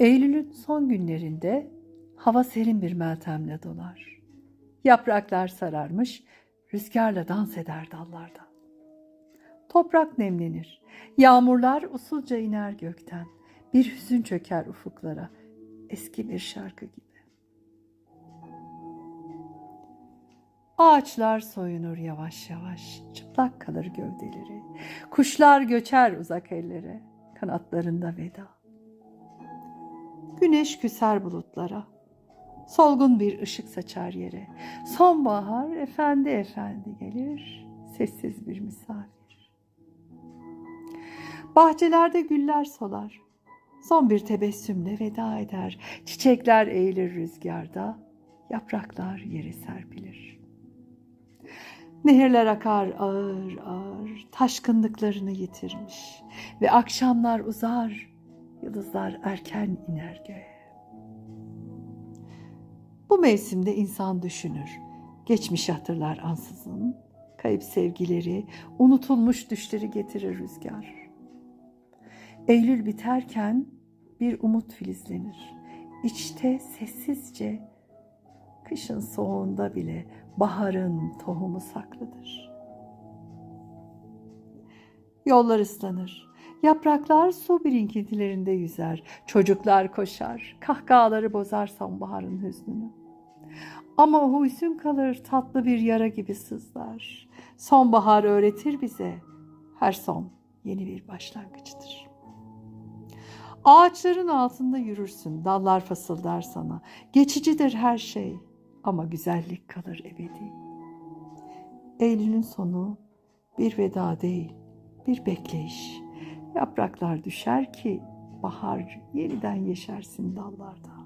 Eylül'ün son günlerinde hava serin bir meltemle dolar. Yapraklar sararmış, rüzgarla dans eder dallarda. Toprak nemlenir, yağmurlar usulca iner gökten. Bir hüzün çöker ufuklara, eski bir şarkı gibi. Ağaçlar soyunur yavaş yavaş, çıplak kalır gövdeleri. Kuşlar göçer uzak ellere, kanatlarında veda. Güneş küser bulutlara, solgun bir ışık saçar yere. Sonbahar efendi efendi gelir, sessiz bir misafir. Bahçelerde güller solar, son bir tebessümle veda eder. Çiçekler eğilir rüzgarda, yapraklar yere serpilir. Nehirler akar ağır ağır, taşkınlıklarını yitirmiş ve akşamlar uzar, yıldızlar erken iner göğe. Bu mevsimde insan düşünür, geçmiş hatırlar ansızın, kayıp sevgileri, unutulmuş düşleri getirir rüzgar. Eylül biterken bir umut filizlenir. İçte sessizce, kışın soğuğunda bile baharın tohumu saklıdır. Yollar ıslanır. Yapraklar su birikintilerinde yüzer. Çocuklar koşar. Kahkahaları bozar sonbaharın hüznünü. Ama hüzün kalır tatlı bir yara gibi sızlar. Sonbahar öğretir bize her son yeni bir başlangıçtır. Ağaçların altında yürürsün, dallar fısıldar sana. Geçicidir her şey ama güzellik kalır ebedi. Eylül'ün sonu bir veda değil, bir bekleyiş. Yapraklar düşer ki bahar yeniden yeşersin dallarda.